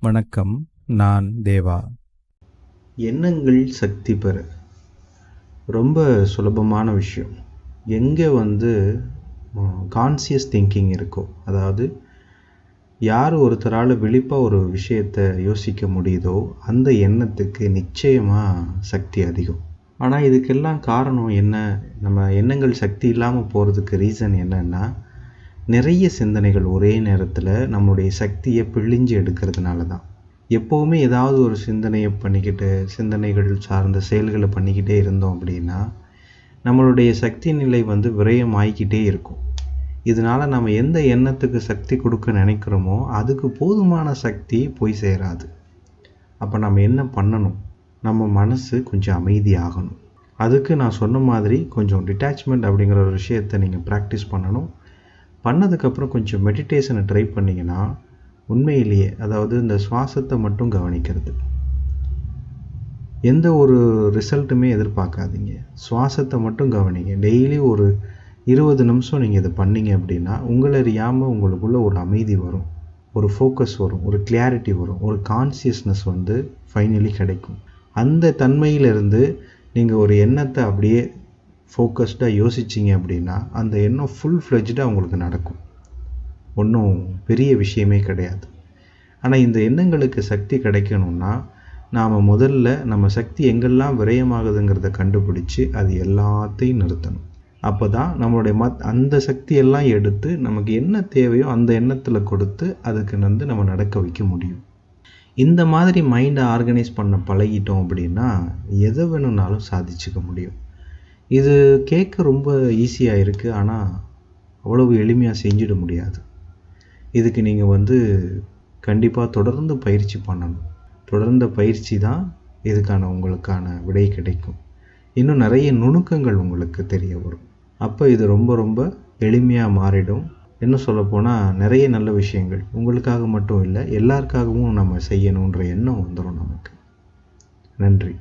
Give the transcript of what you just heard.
வணக்கம் நான் தேவா. எண்ணங்கள் சக்தி பெற. ரொம்ப சுலபமான விஷயம். எங்கே வந்து கான்சியஸ் திங்கிங் இருக்கோ அதாவது யார் ஒருத்தரால் விழிப்பாக ஒரு விஷயத்தை யோசிக்க முடியுதோ அந்த எண்ணத்துக்கு நிச்சயமாக சக்தி அதிகம். ஆனால் இதுக்கெல்லாம் காரணம் என்ன? நம்ம எண்ணங்கள் சக்தி இல்லாமல் போகிறதுக்கு ரீசன் என்னென்னா நிறைய சிந்தனைகள் ஒரே நேரத்தில் நம்மளுடைய சக்தியை பிழிஞ்சு எடுக்கிறதுனால தான். எப்போவுமே ஏதாவது ஒரு சிந்தனையை பண்ணிக்கிட்டு சிந்தனைகள் சார்ந்த செயல்களை பண்ணிக்கிட்டே இருந்தோம் அப்படின்னா நம்மளுடைய சக்தி நிலை வந்து விரயம் ஆகிக்கிட்டே இருக்கும். இதனால் நம்ம எந்த எண்ணத்துக்கு சக்தி கொடுக்க நினைக்கிறோமோ அதுக்கு போதுமான சக்தி போய் சேராது. அப்போ நம்ம என்ன பண்ணணும்? நம்ம மனசு கொஞ்சம் அமைதியாகணும். அதுக்கு நான் சொன்ன மாதிரி கொஞ்சம் டிட்டாச்மெண்ட் அப்படிங்கிற ஒரு விஷயத்தை நீங்கள் ப்ராக்டிஸ் பண்ணணும். பண்ணதுக்கப்புறம் கொஞ்சம் மெடிடேஷனை ட்ரை பண்ணிங்கன்னா உண்மையிலேயே அதாவது இந்த சுவாசத்தை மட்டும் கவனிக்கிறது. எந்த ஒரு ரிசல்ட்டுமே எதிர்பார்க்காதீங்க. சுவாசத்தை மட்டும் கவனிங்க. டெய்லி ஒரு இருபது நிமிஷம் நீங்கள் இதை பண்ணீங்க அப்படின்னா உங்களை அறியாமல் உங்களுக்குள்ள ஒரு அமைதி வரும். ஒரு ஃபோக்கஸ் வரும். ஒரு கிளாரிட்டி வரும். ஒரு கான்சியஸ்னஸ் வந்து ஃபைனலி கிடைக்கும். அந்த தன்மையிலிருந்து நீங்கள் ஒரு எண்ணத்தை அப்படியே ஃபோக்கஸ்டாக யோசிச்சிங்க அப்படின்னா அந்த எண்ணம் ஃபுல் ஃப்ளெஜ்டாக உங்களுக்கு நடக்கும். ஒன்றும் பெரிய விஷயமே கிடையாது. ஆனால் இந்த எண்ணங்களுக்கு சக்தி கிடைக்கணும்னா நாம் முதல்ல நம்ம சக்தி எங்கெல்லாம் விரயமாகுதுங்கிறத கண்டுபிடிச்சி அது எல்லாத்தையும் நிறுத்தணும். அப்போ தான் நம்மளுடைய மத் அந்த சக்தியெல்லாம் எடுத்து நமக்கு என்ன தேவையோ அந்த எண்ணத்தில் கொடுத்து அதுக்கு வந்து நம்ம நடக்க வைக்க முடியும். இந்த மாதிரி மைண்டை ஆர்கனைஸ் பண்ண பழகிட்டோம் அப்படின்னா எதை வேணும்னாலும் சாதிச்சுக்க முடியும். இது கேட்க ரொம்ப ஈஸியாக இருக்குது ஆனால் அவ்வளவு எளிமையாக செஞ்சிட முடியாது. இதுக்கு நீங்கள் வந்து கண்டிப்பாக தொடர்ந்து பயிற்சி பண்ணணும். தொடர்ந்த பயிற்சி தான் இதுக்கான உங்களுக்கான விடை கிடைக்கும். இன்னும் நிறைய நுணுக்கங்கள் உங்களுக்கு தெரிய வரும். அப்போ இது ரொம்ப ரொம்ப எளிமையாக மாறிடும். இன்னும் சொல்லப்போனால் நிறைய நல்ல விஷயங்கள் உங்களுக்காக மட்டும் இல்லை எல்லாருக்காகவும் நம்ம செய்யணுன்ற எண்ணம் வந்துடும் நமக்கு. நன்றி.